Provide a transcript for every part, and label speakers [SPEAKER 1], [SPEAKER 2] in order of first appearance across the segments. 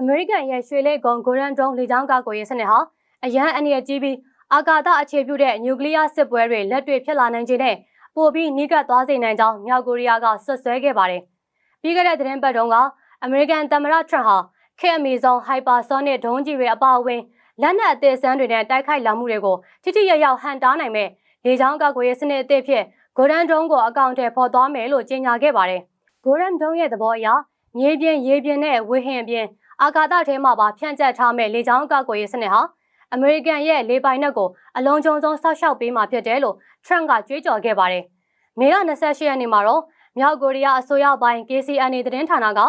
[SPEAKER 1] အမေရိကန်ရဲ့ရွှေလီကုန်းဂိုရန်ဒရုန်းလေကြောင်းကာကွယ်ရေးစနစ်ဟာအရန်အန္တရာယ်ကြီးပြီးအာကာသအခြေပြုတဲ့နျူကလ িয়ার စစ်ပွဲတွေလက်တွေ့ဖြစ်လာနိုင်ခြင်းနဲ့ပိုပြီးနှိကပ်သွားစေနိုင်ကြောင်းမြောက်ကိုရီးယားကဆွတ်ဆွဲခဲ့ပါတယ်။ပြီးခဲ့တဲ့သတင်းပတ်တုန်းကအမေရိကန်သမ္မတထရန့်ဟာခေတ်အမီဆုံးဟိုက်ပါဆိုနစ်ဒုံးကြီးတွေအပါအဝင်လက်နက်အသေးစမ်းတွေနဲ့တိုက်ခိုက်လာမှုတွေကိုထိထိရောက်ရောက်ဟန်တားနိုင်မဲ့လေကြောင်းကာကွယ်ရေးစနစ်အသစ်ဖြစ်ဂိုရန်ဒုံးကိုအကောင့်ထဲပေါ်သွားမယ်လို့ကြေညာခဲ့ပါတယ်။ဂိုရန်ဒုံးရဲ့သဘောအရမြေပြင်ရေပြင်နဲ့ဝေဟင်အပြင် အာကာသထဲမှာပါဖြန့်ကျက်ထားမဲ့လေကြောင်းကာကွယ်ရေးစနစ်ဟာအမေရိကန်ရဲ့လေပိုင်နက်ကိုအလုံးစုံဆုံးဆောက်ရှောက်ပေးမှာဖြစ်တယ်လို့ထရန့်ကကြွေးကြော်ခဲ့ပါတယ်။မေလ28ရက်နေ့မှာတော့မြောက်ကိုရီးယားအစိုးရပိုင်း KCNA သတင်းဌာနက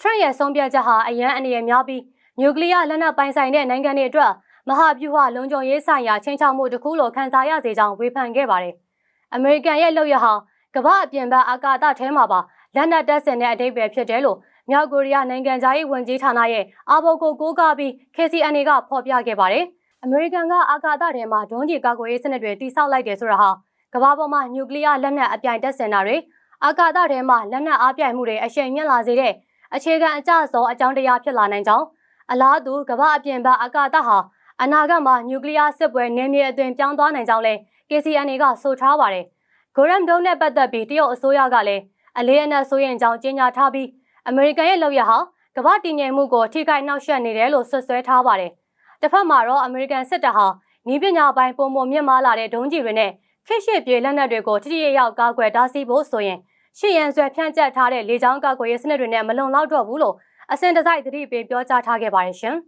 [SPEAKER 1] ထရန့်ရဲ့ဆုံးဖြတ်ချက်ဟာအရန်အနေရများပြီးနျူကလ িয়ার လက်နက်ပိုင်ဆိုင်တဲ့နိုင်ငံတွေအတွက်မဟာဗျူဟာလုံခြုံရေးဆိုင်ရာချင်းချောက်မှုတစ်ခုလိုခံစားရစေကြောင်းဝေဖန်ခဲ့ပါတယ်။အမေရိကန်ရဲ့လုပ်ရဟာကမ္ဘာအပြင်ဘက်အာကာသထဲမှာပါလက်နက်တပ်ဆင်တဲ့အတိတ်ပဲဖြစ်တယ်လို့ မြောက်ကိုရီးယားနိုင်ငံသားရေးဝန်ကြီးဌာနရဲ့အာဘော်ကိုကိုးကားပြီး KCNA ကဖော်ပြခဲ့ပါတယ်။အမေရိကန်ကအာကာသထဲမှာဒုံးကျည်ကာကွယ်ရေးစနစ်တွေတိစောက်လိုက်တယ်ဆိုတာဟာကမ္ဘာပေါ်မှာနျူကလ িয়ার လက်နက်အပြိုင်တပ်ဆင်တာတွေအာကာသထဲမှာလက်နက်အားပြိုင်မှုတွေအရှိန်မြင့်လာစေတဲ့အခြေခံအကျဆုံးအကြောင်းတရားဖြစ်လာနိုင်ကြောင်းအလားတူကမ္ဘာအပြင်ဘက်အာကာသဟာအနာဂတ်မှာနျူကလ িয়ার စစ်ပွဲနည်းမြေအသွင်ပြောင်းသွားနိုင်ကြောင်းလဲ KCNA ကဆိုထားပါတယ်။ဂိုရမ်ဒုံနဲ့ပတ်သက်ပြီးတရုတ်အစိုးရကလည်းအလေးအနက်ဆိုရင်ကြောင်းကြေညာထားပြီး အမေရိကန်ရဲ့လုပ်ရဟာကမ္ဘာတည်ငြိမ်မှုကိုထိခိုက်နှောက်ယှက်နေတယ်လို့ဆွဆွဲထားပါတယ်။တစ်ဖက်မှာတော့အမေရိကန်စစ်တပ်ဟာနီးပညာပိုင်းပုံမမြင့်မားလာတဲ့ဒုံးကျည်တွေနဲ့ခေတ်ရှိပြေလက်နက်တွေကိုထိထိရောက်ကာကွယ်တားဆီးဖို့ဆိုရင်ရှေ့ရန်ဆွဲဖြန့်ကျက်ထားတဲ့လေကြောင်းကာကွယ်ရေးစနစ်တွေနဲ့မလုံလောက်တော့ဘူးလို့အစင်တစိုက်သတိပေးပြောကြားထားခဲ့ပါတယ်ရှင်။